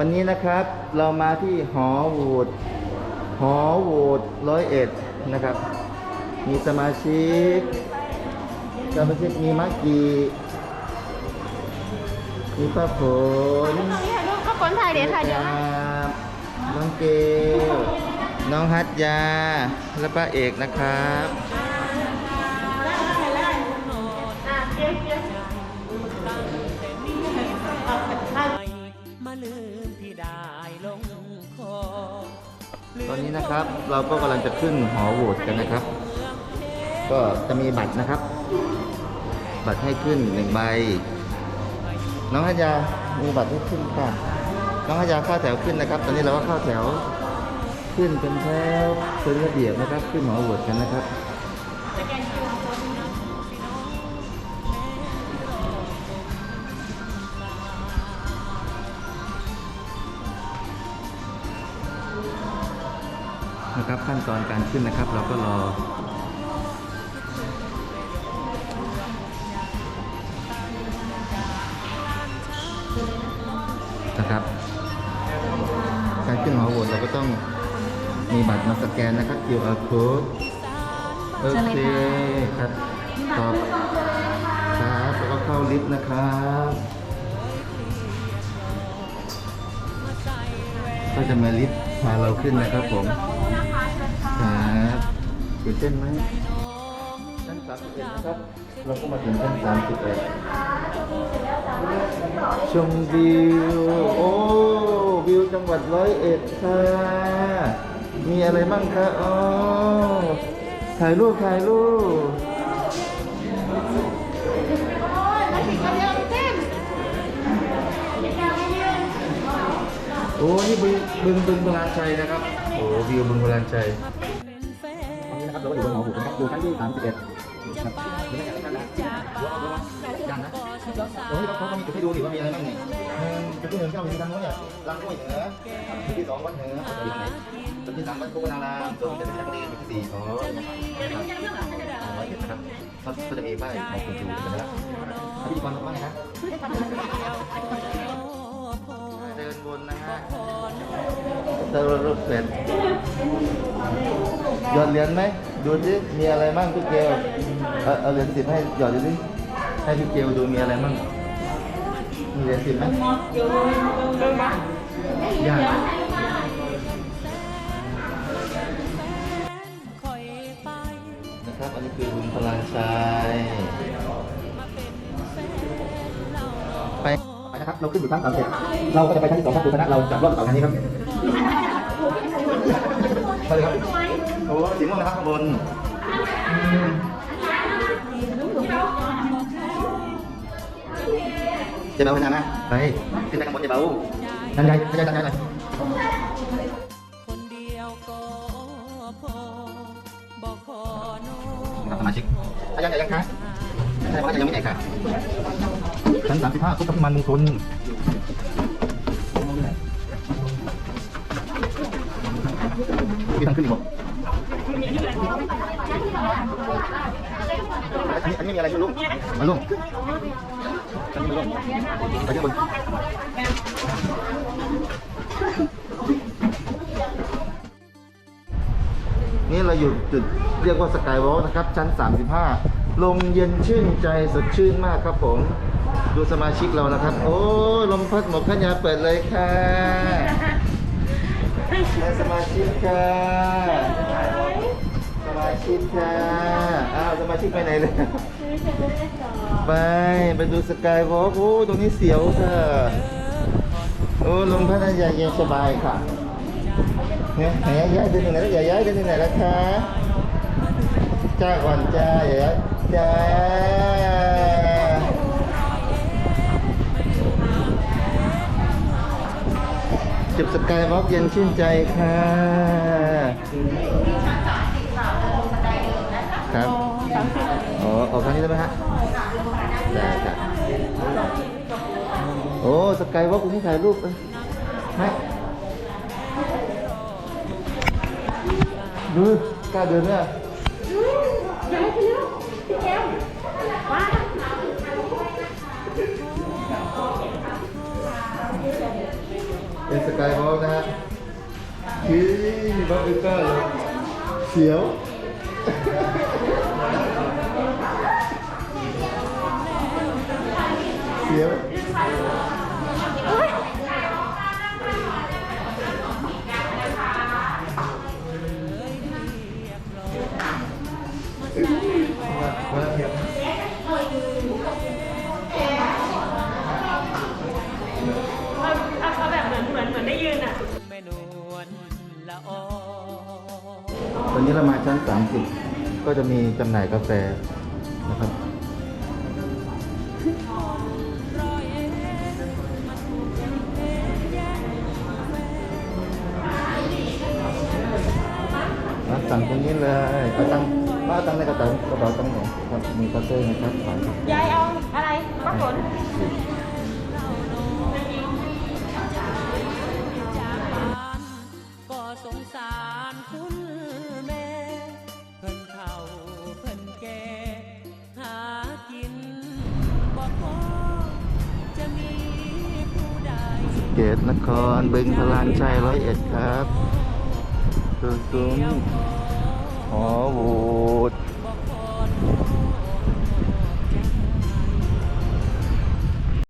วันนี้นะครับเรามาที่หอโหวตหอโหวตร้อยเอ็ดนะครับ มีสมาชิก สมาชิกมีมักกีมีป้าผลก็คนถ่ายเดี๋ยวถ่ายเดี๋ยวครับน้องเกลน้องฮัตยา และป้าเอกนะครับ อนนี้นะครับ เราก็กำลังจะขึ้นหอโหวตกันนะครับ ก็จะมีบัตรนะครับ บัตรให้ขึ้นหนึ่งใบ น้องฮัตยามีบัตรให้ขึ้นค่ะ น้องฮัตยาเข้าแถวขึ้นนะครับ ตอนนี้เราก็เข้าแถวขึ้นเป็นแถวเป็นระเบียบนะครับ ขึ้นหอโหวตกันนะครับ ตอนการขึ้นนะครับ เราก็รอนะครับ การขึ้นหอโหวตเราก็ต้องมีบัตรมาสแกนนะครับ QR code โอเคครับตอบครับแล้วก็เข้าลิฟต์นะครับก็จะมาลิฟต์พาเราขึ้นนะครับผม ตื่นเต้นไหมชั้นสามสิบเอ็ดนะครับ เราก็มาถึงชั้นสามสิบเอ็ดชมวิว โอ้วิวจังหวัดร้อยเอ็ดค่ะ มีอะไรบ้างคะอ๋อถ่ายรูปถ่ายรูปโอ้นี่บึงบึงบึงพลานชัยนะครับ โอ้วิวบึงพลานชัย อยู่บนหอหูนะครับอยู่ชั้นที่31ครับยังนะโอ้ยเขาต้องจุดให้ดูดิว่ามีอะไรบ้างเนี่ยหนึ่งจุดที่หนึ่งก็มีทางโน้นเนี่ยลำห้วยเหนือจุดที่สองวัดเหนือจุดที่สามวัดโคกนารามจุดที่สี่จุดที่สี่อ๋อครับเขาก็จะมีป้ายของคุณครูเป็นแล้วพิธีกรบอกว่าไงครับเดินวนนะฮะ เดินรถเสร็จหยอดเหรียญไหมดูสิมีอะไรบ้างพี่เกลเอาเอาเหรียญสิบให้หยอดดูสิให้พี่เกลดูมีอะไรบ้างมีเหรียญสิบไหมยากคอยไปนะครับอันนี้คือบุญพลานชัยไปไปนะครับเราขึ้นอยู่ชั้นสามเจ็ดเราก็จะไปชั้นที่สองครับคุณคณะเราจับรอบเสาทางนี้ครับ ไปเลยครับโอ้สีม่วงนะครับข้างบนอืมเจะเบาขนาดนะไปขึ้นไปข้างบนเจะเบาดันใจดันใจดันใจหน่อยคนเดียวก็พอบอกขอโน้ครับสมาชิกอาจารย์ใหญ่ยังคะใช่ว่าจะยังไม่ใหญ่ค่ะชั้นสามสิบห้าพุทธพิมานมงคล มีทางขึ้นอีกบ่อันนี้อันนี้มีอะไรช่วยลุงมาลุงอันนี้ลุงไปที่บนนี่เราอยู่จุดเรียกว่าสกายวอล์กนะครับ ชั้น 35 ลมเย็นชื่นใจสดชื่นมากครับผม ดูสมาชิกเรานะครับ โอ้ ลมพัดหมกขยาเปิดเลยค่ะ และสมาชิกค่ะสมาชิกค่ะอ้าวสมาชิกไปไหนเลยไปไปดูสกายวอล์กโอ้ตรงนี้เสียวค่ะโอ้ลมพัดยาเย็นสบายค่ะเนี่ยย้ายเดินที่ไหนแล้วอย่าย้ายเดินที่ไหนแล้วคะจ้าก่อนจ้าอย่าย้ายจ้า จุดสกายวอล์กเย็นชื่นใจค่ะครับอ๋ออกทางนี้ได้ไหมฮะได้ครับโอ้สกายวอล์กตรงนี้ถ่ายรูปเอ้ยไม่ดูกล้าเดินไหมอะ เป็นสกายวอล์กนะฮะคือบัฟเฟอร์เลยเสียวเสียว ตอนนี้เรามาชั้น 30 ก็จะมีจำหน่ายกาแฟนะครับมาสั่งตรงนี้เลยเอาตังป้าเอาตังในกระเป๋ากระเป๋าตังค์หนครับมีกาแฟนะครับขายครับยายเอาอะไรป้าฝน งสารคุณแม่ เพิ่นเฒ่าเพิ่นแก่หากินบ่พอจะมีผู้ใดเกตนครบึงพลานชัยร้อยเอ็ดครับตัวซุ้มหอโหวต